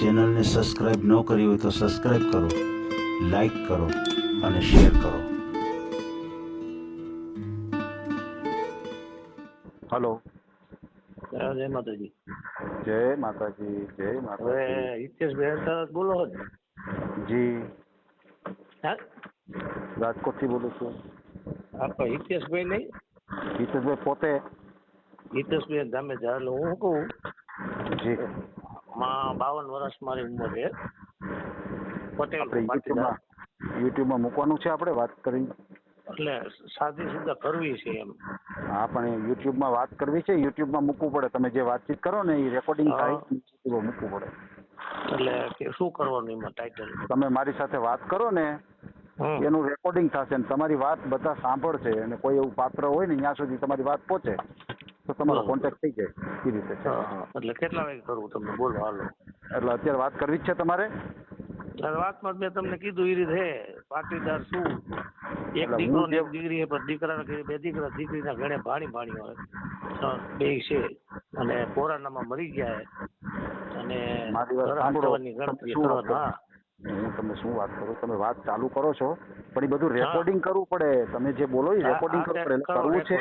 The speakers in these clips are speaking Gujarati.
ચેનલને સબસ્ક્રાઇબ ન કરી હોય તો સબસ્ક્રાઇબ કરો લાઈક કરો અને શેર કરો. હલો હા, જય માતાજી. જય માતાજી જય હવે માતાજી હિતેશભાઈ તરત બોલો છો ને? જી. હા? રાજકોટથી બોલું છું. આપણે હિતેશભાઈ નહીં? હિતેશભાઈ પોતે? હિતેશભાઈ ગામે જા એટલે હું શું કહું. જી. માં બાવન વર્ષ મારી ઉંમર છે. પટેલ પાટીદાર. યુટ્યુબમાં મૂકવાનું છે આપણે વાત કરી એટલે સાદી સુધા કરવી છે એમ. હા પણ યુટ્યુબમાં વાત કરવી છે યુટ્યુબમાં મૂકવું પડે. તમે જે વાતચીત કરો ને એ રેકોર્ડિંગ થાય મૂકવું પડે. એટલે શું કરવાનું એમાં ટાઇટલ તમે મારી સાથે વાત કરો ને એનું રેકોર્ડિંગ થશે ને તમારી વાત બધા સાંભળશે અને કોઈ એવું પાત્ર હોય ને ત્યાં સુધી તમારી વાત પહોંચે. તો તમારો કોન્ટેક્ટ થઈ જાય એ રીતે છે. એટલે કેટલા વાગે કરવું તમને? બોલો હાલો. એટલે અત્યારે વાત કરવી જ છે તમારે? વાતમાં મેં તમને કીધું એ રીતે પાટીદાર શું? એક દીકરો ને એક દીકરી પણ દીકરાના બે દીકરા દીકરીના ઘણે ભાણી ભાણી હોય. બે છે. અને કોરોનામાં મરી ગયા અને મારી વાત સાંભળો. હા તમે શું વાત કરો? તમે વાત ચાલુ કરો છો પણ એ બધું રેકોર્ડિંગ કરવું પડે. તમે જે બોલો એ રેકોર્ડિંગ કરવું પડે. કરવું છે.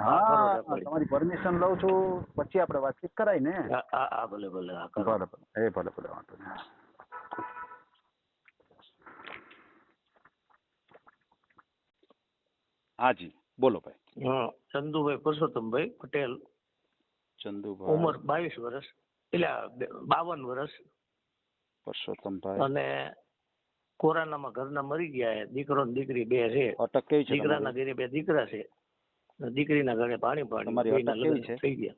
હા. તમારી પરમિશન લઉં છું. પછી આપણે વાતચીત કરાય ને. હા, ભલે ભલે ભલે ભલે. એ ભલે ભલે વાંધો નહીં. હાજી બોલો ભાઈ. હા ચંદુભાઈ પુરુષોત્તમભાઈ પટેલ. ચંદુભાઈ. ઉંમર બાવીસ વર્ષ. એટલે બાવન વર્ષ. પરસોત્તમભાઈ અને કોરોનામાં ઘરના મરી ગયા છે. દીકરો ને દીકરી બે છે. અટક કેવી છે દીકરાના ઘરે બે દીકરા છે. દીકરીના ઘરે પાણી પાણી તમારી અટક કેવી છે? થઈ ગયા.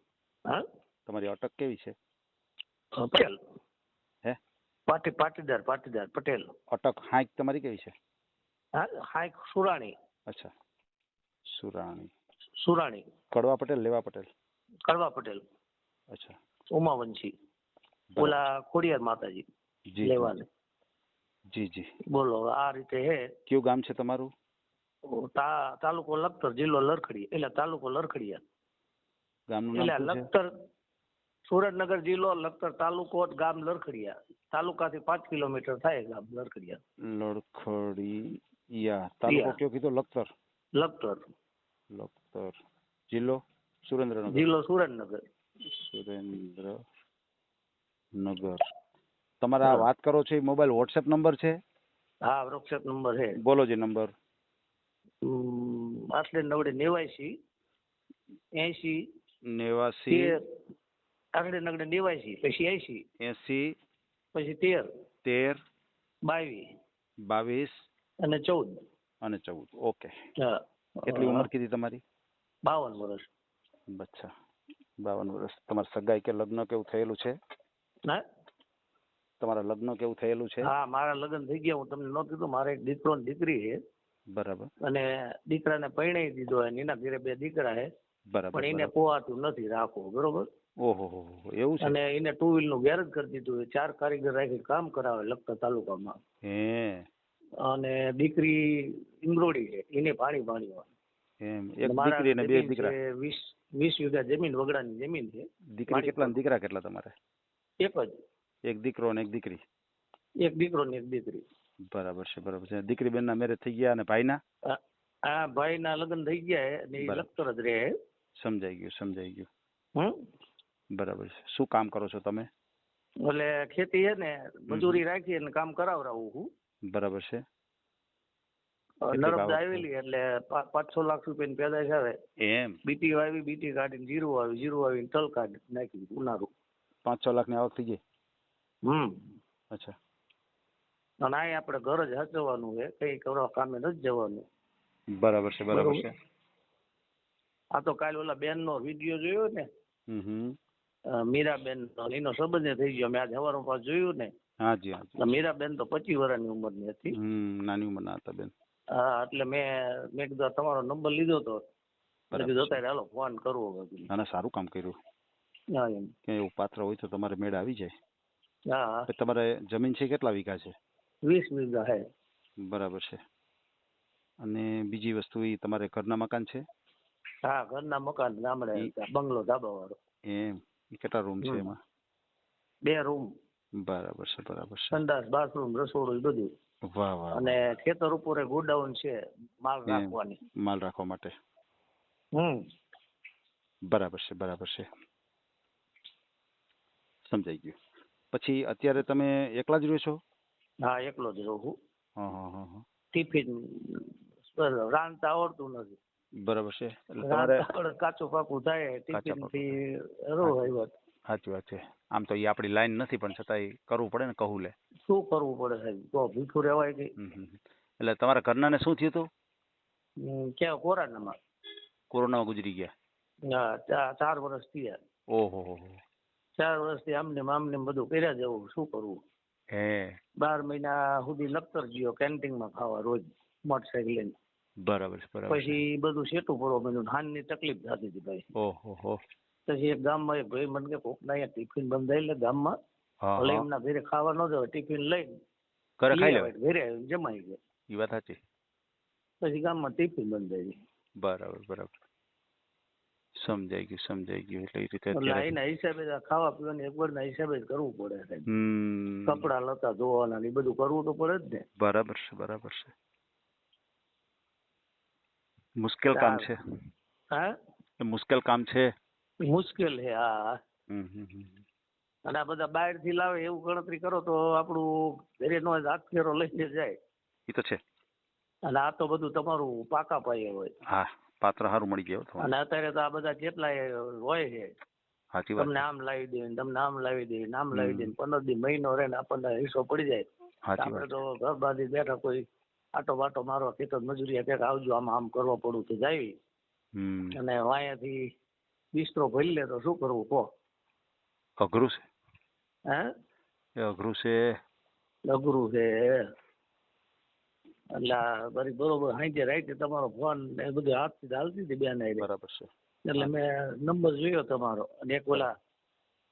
હા? તમારી અટક કેવી છે? પટેલ. હે? પાટી પાટીદાર પાટીદાર પટેલ. અટક હાઈક તમારી કેવી છે? હા? હાઈક સુરાણી. અચ્છા. સુરાણી. સુરાણી. કડવા પટેલ લેવા પટેલ? કડવા પટેલ. અચ્છા. ઉમાવંશી. ઓલા ખોડિયાર માતાજી. લેવાને જી જી બોલો હવે આ રીતે હે કયું ગામ છે તમારું તા તાલુકો લખતર જિલ્લો લરખડી એટલે તાલુકો લરખડિયા ગામનું એટલે નામ શું છે લખતર સુરેન્દ્રનગર જિલ્લો લખતર તાલુકો ગામ લરખડિયા તાલુકાથી પાંચ કિલોમીટર થાય ગામ લરખડિયા। લડખડિયા તાલુકો યા. કયો કીધો? લખતર? લખતર. લખતર. જિલ્લો? સુરેન્દ્રનગર. જિલ્લો સુરેન્દ્રનગર. સુરેન્દ્રનગર. તમારે. વાત કરો છો એ મોબાઈલ વોટ્સએપ નંબર છે? હા વોટ્સએપ નંબર છે. બોલો જે નંબર. આટલે નવડે નેવાયસી એસી નેવાસી. તેર નગડે નેવાયસી પછી એસી એસી પછી તેર તેર. બાવીસ. બાવીસ. અને ચૌદ. અને ચૌદ. ઓકે. હા. કેટલી ઉંમર કીધી તમારી? બાવન વર્ષ. અચ્છા. બાવન વર્ષ. તમારા સગાઈ કે લગ્ન કેવું થયેલું છે? હા તમારા લગ્ન કેવું થયેલું છે? હા મારા લગ્ન થઈ ગયા. હું તમને નહોતું કીધું મારે એક દીકરો ને દીકરી છે. બરાબર. અને દીકરાને પરણાવી દીધો અને એના ઘરે બે દીકરા છે. બરાબર પણ એને પોવાતું નથી રાખવું બરોબર? ઓહો એવું છે? અને એને ટુ વ્હીલનું ગેરેજ કરી દીધું છે. ચાર કારીગર રાખી કામ કરાવે લખતર તાલુકામાં. હે. અને દીકરી ઇમરોડી છે. એને પાણી પાણી હોય. એમ એક દીકરી અને બે દીકરા. વીઘા જમીન વગડાની જમીન છે. દીકરી કેટલા દીકરા કેટલા તમારે? એક જ. એક દીકરો અને એક દીકરી? એક દીકરો ને એક દીકરી. બરાબર છે બરાબર છે. દીકરી બેનના મેરેજ થઈ ગયા અને ભાઈના? ના આ ભાઈ ના લગ્ન થઈ ગયા અને એ લખતર જ રહે સમજાઈ ગયું સમજાઈ ગયું. હમ? બરાબર છે. શું કામ કરો છો તમે? એટલે ખેતી હે ને મજૂરી રાખી અને કામ કરાવરાવું હું. બરાબર છે. નર્મદા આવેલી એટલે પાંચસો લાખ રૂપિયાની પેદાશ આવે. એમ? બીટી વાવી બીટી કાઢીને જીરું વાવી જીરું આવીને તલ કાઢી નાખી ઉનાળું. પાંચ છ લાખની આવક થઈ ગઈ? હમ. અચ્છા. અને અહીં આપણે ઘર જ હસવાનું છે કઈ કરવા કામે નથી જવાનું. બરાબર છે બરાબર છે. આ તો કાલે ઓલા બેન નો વીડિયો જોયો ને? મીરાબેન નો એનો સંબંધ થઈ ગયો. મેં આજે સવારમાં પાછું જોયું ને? હાજી તો મીરાબેન તો પચીસ વર્ષની ઉંમરની હતી. નાની ઉંમરના હતા બેન. હા એટલે મેં મેં કીધું તમારો નંબર લીધો તો. કીધું અત્યારે હાલો ફોન કરવો. ના સારું કામ કર્યું. હા એમ. કે એવું પાત્ર હોય તો તમારે મેળ આવી જાય. હા. તમારે જમીન છે કેટલા વીઘા છે? વીસ વીઘા હે. બરાબર છે. અને બીજી વસ્તુ એ તમારે ઘરના મકાન છે? હા ઘરના મકાન ગામડે બંગલો ધાબા વાળો એમ કેટલા રૂમ છે એમાં? બે રૂમ. બરાબર છે બરાબર છે. સંડાસ બાથરૂમ રસોડું બધું. વાહ વાહ અને ખેતર ઉપર ગોડાઉન છે માલ રાખવાની. માલ રાખવા માટે. હમ. બરાબર છે બરાબર છે. સમજાઈ ગયું. પછી અત્યારે તમે એકલા જ રહો છો હા એકલો જ રહું છું હા હા હા હા. ટિફિન રાંધતા આવડતું નથી. બરાબર છે. એટલે તમારે કાચું પાકું થાય ટિફિનથી રહું આવ્યો સાચી વાત છે. આમ તો એ આપણી લાઈન નથી પણ છતાંય કરવું પડે ને કહું લે. શું કરવું પડે સાહેબ? તો ભીખું રહેવાય કે. એટલે તમારા ઘરનાને શું થયું હતું? ક્યાં? કોરોનામાં. કોરોના ગુજરી ગયા. હા ચાર વર્ષ થયા. ઓહો હો હો. ચાર વર્ષથી આમને ને આમને બધું કર્યા જવું શું કરવું? હે. બાર મહિના સુધી લખતર ગયો કેન્ટીનમાં ખાવા રોજ મોટરસાઇકલ લઈને. બરાબર બરાબર પછી બધું સેટું પડવા માંડ્યું હાનની તકલીફ થતી હતી ભાઈ. ઓહો હો. પછી એક ગામમાં એક ભાઈ મને કે કોકના અહીંયા ટિફિન બંધાઈ લે ગામમાં? ભલે એમના ઘરે ખાવા ન જવાય ટિફિન લઈને ઘરે ખાઈ લેવાય? ઘરે જમાઈ ગયા. એ વાત સાચી. પછી ગામમાં ટિફિન બંધાઈ બરાબર બરાબર. સમજાઈ ગયું સમજાઈ ગયું. એટલે એ રીતે લાઈન હિસાબે ખાવા પીવાની અગવડના હિસાબે જ કરવું પડે સાહેબ કપડા લતા ધોવાના ને એ બધું કરવું તો પડે જ ને. બરાબર છે બરાબર છે. મુશ્કેલ કામ છે. હા? મુશ્કેલ કામ છે. મુશ્કેલ છે હા હમ હમ હમ. અને આ બધા બહારથી લાવે એવું ગણતરી કરો તો આપણું ઘરે નો હાથ ફેરો લઈને જાય. એ તો છે. અને આ તો બધું તમારું પાકા પાયે હોય. હા. પાત્ર સારું મળી ગયું અને અત્યારે તો આ બધા કેટલાય હોય છે સાચી વાત તમને આમ લાવી દે તમને આમ લાવી દે નામ લાવી દે પંદર દી મહિનો રહે ને આપણને હિસ્સો પડી જાય. આપણે તો ઘર બાંધી બેઠા કોઈ આટો બાટો મારવા ખેતર મજૂરી ક્યાંક આવજો આમ આમ કરવો પડું તો જાય. અને વાયાથી બિસ્તરો ભરી લે તો શું કરવું કહો? અઘરું છે. હે? અઘરું છે. અઘરું છે એટલે બરી બરોબર હાંજે રાઈતે તમારો ફોન એ બધું હાથથી હાલતી હતી બેન હારે. બરાબર છે. એટલે મેં નંબર જોયો તમારો અને એક ઓલા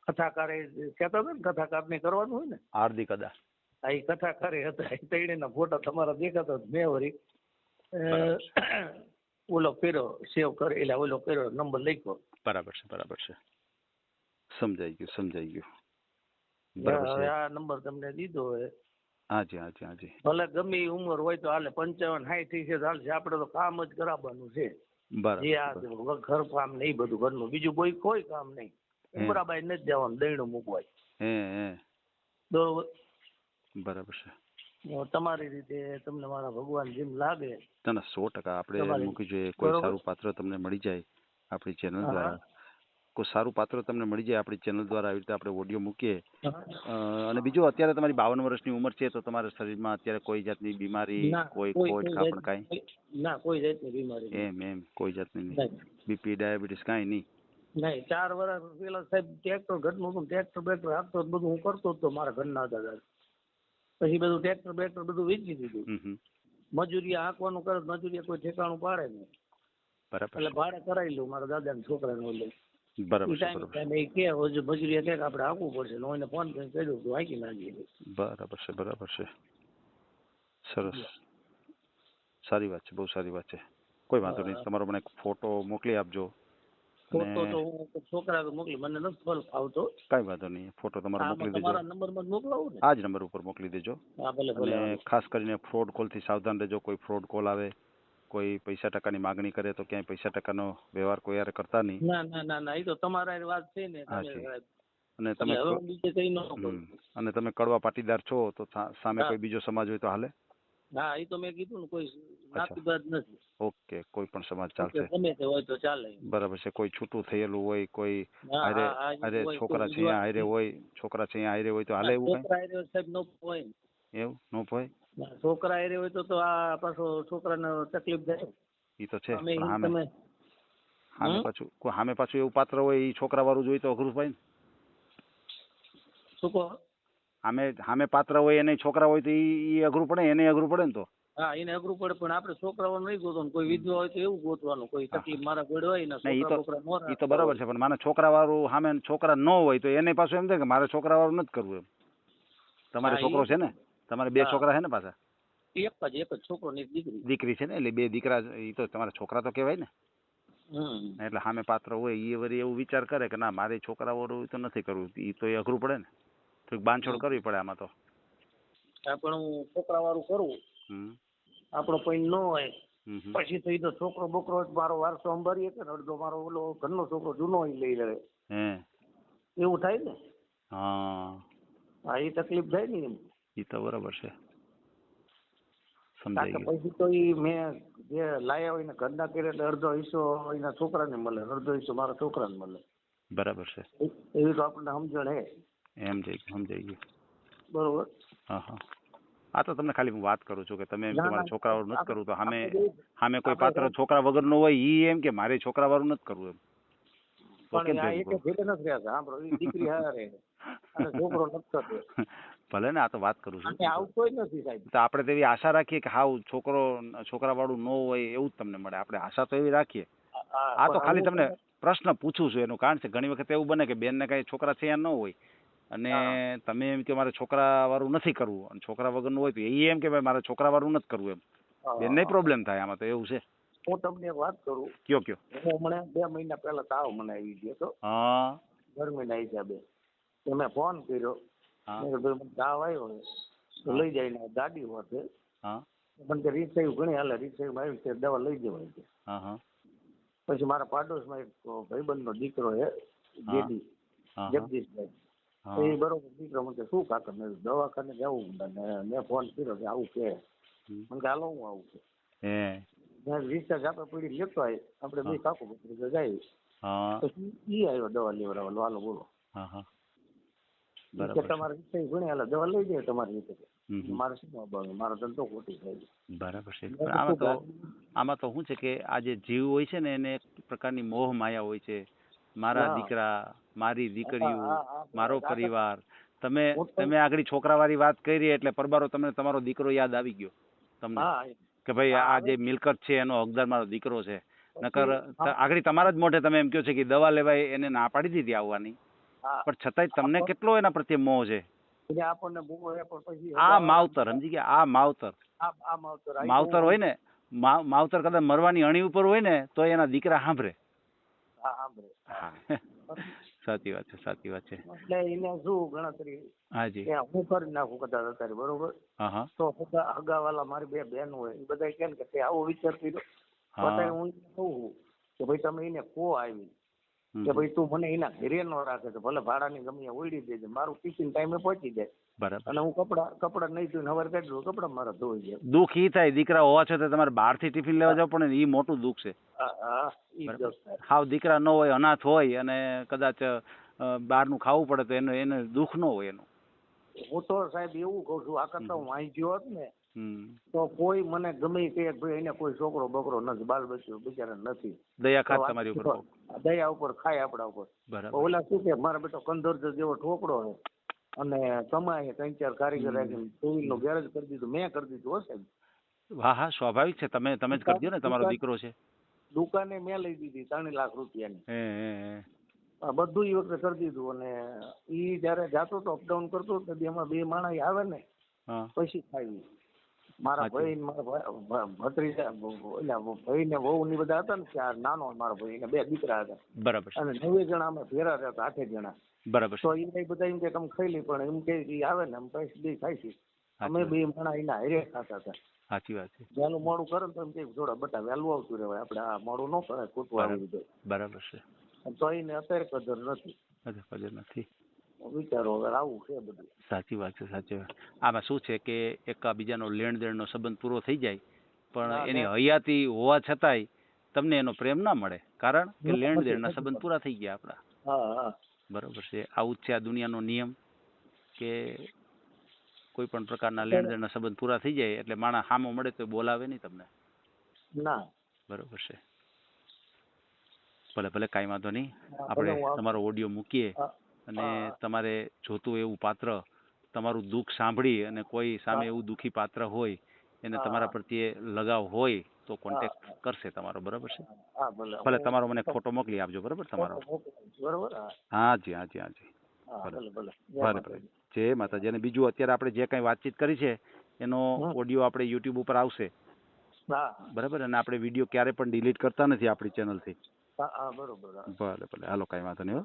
કથાકારે કહેતા હતા ને કથાકાર ને કરવાનું હોય ને? હાર્દિક અદા આ ઈ કથાકારે હતા એ તૈણીના ફોટા તમારા દેખાતા હતા. મેં વરી ઓલો કર્યો સેવ કરે એટલે ઓલો કર્યો નંબર લખ્યો. બરાબર છે બરાબર છે. સમજાઈ ગયું સમજાઈ ગયું. બરાબર હવે આ નંબર તમને દીધો હોય. હાજી હાજી હાજી. ભલે ગમે ઈ ઉંમર હોય તો હાલે પંચાવન સાઠથી છે તો હાલશે. આપણે તો કામ જ કરાવવાનું છે. બરાબર જે આ ઘર કામ નહીં બધું ઘરનું. બીજું કોઈ કોઈ કામ નહીં. ઉમરાબાઈ નથી જવાનું દહીણું મૂકવાય. હે હે. બરોબર બરાબર છે. તમારી રીતે તમને મારા ભગવાન જેમ લાગે. ના ના સો ટકા. આપણે મૂકી જોઈએ કોઈ. સારું પાત્ર તમને મળી જાય આપણી ચેનલ દ્વારા. કોઈ સારું પાત્ર તમને મળી જાય આપણી ચેનલ દ્વારા આવી રીતે આપણે ઓડિયો મૂકીએ. અને બીજું અત્યારે તમારી બાવન વર્ષની ઉંમર છે તો તમારા શરીરમાં અત્યારે કોઈ જાતની બીમારી કોઈ કોઈ- કાપણ કાંઈ ના કોઈ જાતની બીમારી એમ એમ કોઈ જાતની નહીં. બીપી ડાયાબિટીસ કાંઈ નહીં? નહીં ચાર વર્ષ પેલા સાહેબ ટ્રેક્ટર ઘરનું હતું ટ્રેક્ટર બેક્ટર આપતો બધું હું કરતો હતો મારા ઘરના દાદા. પછી બધું ટ્રેક્ટર બેક્ટર બધું વેચી દીધું. મજૂરી હાંકવાનું કરે મજૂરી કોઈ ઠેકાણું પાડે નહીં. એટલે ભાડે કરાવી લઉં મારા દાદાના છોકરાને લઈ બરાબર ટાઈમ એ કે હજુ આપણે પડશે હું એને ફોન કરીને કહી દઉં તું હાંકી નાખીએ બરાબર છે બરાબર છે. સરસ. સારી વાત છે બહુ સારી વાત છે. કોઈ વાંધો નહીં તમારો મને એક ફોટો મોકલી આપજો. ફોટો તો હું છોકરા મોકલી મને નથી ફોન આવતો કાંઈ વાંધો નહીં ફોટો તમારો મોકલી દેજો. તમારા નંબરમાં મોકલાવું ને. આ જ નંબર ઉપર મોકલી દેજો. હા ભલે ભલે. ખાસ કરીને ફ્રોડ કોલથી સાવધાન રહેજો કોઈ ફ્રોડ કોલ આવે. કોઈ પૈસા ટકાની માગણી કરે તો ક્યાંય પૈસા ટકાનો વ્યવહાર કોઈ યારે કરતા નહીં? ના ના ના ના એ તો તમારા વાત છે ને. અને તમે અને તમે કડવા પાટીદાર છો તો સામે કોઈ બીજો સમાજ હોય તો હાલે? હા એ તો મેં કીધું ને કોઈ નાતીબાદ નથી. ઓકે કોઈ પણ સમાજ ચાલશે. ગમે તે હોય તો ચાલે. બરાબર છે કોઈ છૂટું થયેલું હોય કોઈ અરે હારે હારે હોય, છોકરા છે અહીંયા હારે હોય છોકરા છે અહીંયા હારે હોય તો હાલે એવું છોકરા હારે સાહેબ નો હોય. એવું? નો ભય? છોકરા એરે હોય તો તો આ પાછો છોકરાને તકલીફ થાય. એ તો છે સામે સામે પાછું કોઈ સામે પાછું એવું પાત્ર હોય એ છોકરા વાળું જોઈ તો અઘરું ને શું કહો? સામે સામે પાત્ર હોય એને છોકરા હોય તો ઈ ઈ અઘરું પડે એને અઘરું પડે ને તો? હા એને અઘરું પડે પણ આપણે છોકરાઓ નહીં ગોતવાનું. કોઈ વિધવા હોય તો એવું ગોતવાનું. કોઈ તકલીફ મારા ઘોડે હોય ને છોકરા એ તો બરાબર છે પણ મારે છોકરા વાળું સામે છોકરા ન હોય તો એને પાછું એમ થાય કે મારે છોકરા વાળું નથી કરવું એમ. તમારે છોકરો છે ને? તમારે બે છોકરા છે ને પાછા? એક જ એક જ છોકરો ને એક દીકરી. દીકરી છે ને? એટલે બે દીકરા એ તો તમારા છોકરા તો કહેવાય ને. એટલે સામે પાત્ર હોય એ વળી એવું વિચાર કરે કે ના મારે છોકરા વાળું તો નથી કરવું. એ તો એ અઘરું પડે ને. થોડીક બાંધછોડ કરવી પડે આમાં તો. પણ હું છોકરા વાળું કરું આપણો કોઈ ન હોય. પછી તો ઈ તો છોકરો બોકરો મારો વારસો અંબારી કે અડધો મારો ઓલો ઘરનો છોકરો જૂનો લઈ લે. એવું થાય ને? હા. હા એ તકલીફ થાય ને એમ. એ તો બરાબર છે સમજાઈ કારણ કે ગયું પછી તો ઈ મેં જે લાયા હોય ને ઘરના કરે એટલે અડધો હિસ્સો એના છોકરાને મળે અડધો હિસ્સો મારા છોકરાને મળે. બરાબર છે. એ- એવી તો આપણને સમજણ હે. એમ જઈ ગયું સમજાઈ ગયું. બરોબર? હા હા. આ તો તમને ખાલી હું વાત કરું છું કે તમે એમ કે ના, મારે ના, છોકરાઓ નથી આપણે- કરવું તો સામે આપણે બે- સામે કોઈ આપણે પાત્ર બે- છોકરા વગરનું હોય ઈ એમ કે મારે છોકરા વાળું નથી કરવું એમ. તો કેમ પણ આ ભેગું એક ભેટે નથી રહેતા સાંભળો ઈ દીકરી હારે. અને છોકરો નથી થતો. કરું? ભલે ને આ તો વાત કરું છું. આવું કોઈ નથી સાહેબ. તો આપણે તેવી આશા રાખીએ કે હાવ છોકરો છોકરા વાળું ન હોય એવું જ તમને મળે. આપણે આશા તો એવી રાખીએ. આ તો ખાલી તમને પ્રશ્ન પૂછું છું એનું કારણ છે ઘણી વખત એવું બને કે બેનને કઈ છોકરા છે ન હોય અને તમે એમ કે મારે છોકરા વાળું નથી કરવું અને છોકરા વગરનું હોય તો એ એમ કે ભાઈ મારે છોકરા વાળું નથી કરવું એમ. બેનને પ્રોબ્લેમ થાય આમાં તો એવું છે. હું તમને એક વાત કરું. કયો કયો? હું હમણાં બે મહિના પહેલા તાવ મને આવી ગયો હતો. હા. ગરમીના હિસાબે. તો મેં ફોન કર્યો. તાવ આવ્યો છે. તો લઈ જઈને ગાડી હોતે હા. મને કે રિક્ષા ઘણી હાલે રિક્ષામાં આવી છે દવા લઈ જવાય છે પછી મારા પાડોશમાં એક ભાઈબંધનો દીકરો છે જેડી જગદીશભાઈ. એ બરોબર દીકરો મને શું કાકા મેં દવાખાને જવું અને મેં ફોન કર્યો કે આવું કે. મને કે હાલો હું આવું કે. રિક્ષા જાપે પડી લેતો આવી આપણે બે કાકુ પકડી જાય. પછી ઈ આવ્યો દવા લેવડાવવા હાલો બોલો. હા હા. કે બરાબર તમારે રિક્ષા ઘણી એટલે દવા લઈ જાય તમારી રીતે. મારે શું આવવાનું મારો ધંધો ખોટી થાય બરાબર છે. આમાં તો આમાં તો શું છે કે આ જે જીવ હોય છે ને એને એક પ્રકારની મોહ માયા હોય છે. મારા દીકરા મારી દીકરીઓ મારો પરિવાર. તમે તમે આગળ છોકરાવાળી વાત કરી એટલે પરબારો તમને તમારો દીકરો યાદ આવી ગયો. તમને કે ભાઈ આ જે મિલકત છે એનો હકદાર મારો દીકરો છે. નકર આગળ તમારા જ મોઢે તમે એમ કહો છો કે દવા લેવાય એને ના પાડી દીધી આવવાની. પણ છતાંય તમને કેટલો એના પ્રત્યે મોહ છે? આપણને પછી આ માવતર સમજી ગયા? આ માવતર. આ માવતર માવતર હોય ને માવતર કદાચ મરવાની અણી ઉપર હોય ને તો એના દીકરા સાંભળે. સાચી વાત છે સાચી વાત છે. એટલે એને શું ગણતરી? હાજી. હું કરી નાખું કદાચ અત્યારે બરોબર? તો હગા હગાવાલા મારી બે બેન હોય એ બધા કેમ કે આવો વિચાર કર્યો. હું. કહું કે ભાઈ તમે એને કો આવી. કે ભાઈ તું મને એના ઘેરે ન રાખે તો ભલે ભાડાની ગમે ઓળી દેજે મારું ટિફિન ટાઈમે પહોંચી જાય. બરાબર. અને હું કપડા કપડા નહીં ધોઈને હવાર કાઢી દઉં કપડા મારા ધોઈ જાય. દુઃખ ઈ થાય દીકરા હોવા છતાં તમારે બહારથી ટિફિન લેવા જવું પડે ને ઈ મોટું દુઃખ છે. હા. હાવ દીકરા ન હોય અનાથ હોય અને કદાચ બહારનું ખાવું પડે તો એને એને દુઃખ ન હોય એનું. હું તો સાહેબ એવું કઉ છું આ કરતા હું અહીં ગયો હોત ને. તો કોઈ મને ગમે કે ભાઈ એને કોઈ છોકરો બકરો નથી બાલ બચ્યો બિચારા નથી. દયા ખાત તમારી ઉપર દયા ઉપર ખાય આપડા ઉપર. ઓલા શું કે મારા બેટો કંદોરજો જેવો ઠોકડો છે. અને કમાય ત્રણ ચાર કારીગર રાખીને ટુ વ્હીલનું ગેરેજ કરી દીધું મેં કરી દીધું હો સાહેબ. હા હા સ્વાભાવિક છે. તમે તમે જ કરી દો ને તમારો દીકરો છે. દુકાને મેં લઈ દીધી ત્રણ લાખ રૂપિયાની. બધું એ વખતે કરી દીધું અને ઈ જયારે જાતો તો અપડાઉન કરતો તો એમાં બે માણસ આવે ને પૈસી પછી ખાઈ મારા ભાઈ ને મારા ભત્રીજા ભાઈ ને વહુ ની બધા હતા ને ચાર નાનો મારા ભાઈ ને બે દીકરા હતા. બરાબર અને નવે જણા અમે ફેરા રહેતા આઠે જણા. બરાબર તો એ બધા એમ કે તમે ખાઈ લી પણ એમ કે આવે ને અમે પૈસા બે ખાઈ છે. અમે બે માણા એના હારે ખાતા હતા. સાચી વાત છે. વહેલું મોડું કરે તો એમ કે જોડા બટા વહેલું આવતું રહેવાય આપણે આ મોડું ન કરે ખોટું આવી બરાબર. છે. તો એને અત્યારે કદર નથી. કદર નથી. વિચારો હવે આવું છે બધું. સાચી વાત છે સાચી વાત. આમાં શું છે કે એકાબીજાનો લેણ દેણનો સંબંધ પૂરો થઈ જાય પણ એની. હયાતી હોવા છતાંય તમને એનો પ્રેમ ના મળે કારણ કે લેણ દેણ દેણના. સંબંધ પૂરા થઈ ગયા આપણા. બરોબર છે. આવું જ છે આ દુનિયાનો નિયમ કે કોઈ પણ પ્રકારના લેણ દેણના સંબંધ પૂરા થઈ જાય એટલે માણસ હામો મળે તો બોલાવે નહીં તમને. ના. બરોબર છે. ભલે ભલે કાંઈ વાંધો નહીં. આપણે તમારો ઓડિયો મૂકીએ. અને તમારે જોતું એવું પાત્ર તમારું દુઃખ સાંભળી અને કોઈ સામે એવું દુઃખી પાત્ર હોય એને તમારા પ્રત્યે લગાવ હોય તો કોન્ટેક્ટ કરશે તમારો બરાબર છે? ભલે. તમારો મને ફોટો મોકલી આપજો બરાબર? તમારો. હાજી હા. હા જી હા જી હા જી. ભલે. ભલે. જય માતાજી. અને બીજું અત્યારે આપણે જે કઈ વાતચીત કરી છે એનો ઓડિયો આપણે યુટ્યુબ ઉપર આવશે. બરાબર? અને આપણે વીડિયો ક્યારે પણ ડિલીટ કરતા નથી આપણી ચેનલથી. હા હા બરોબર ભલે ભલે. હાલો કાંઈ વાંધો નહીં હો.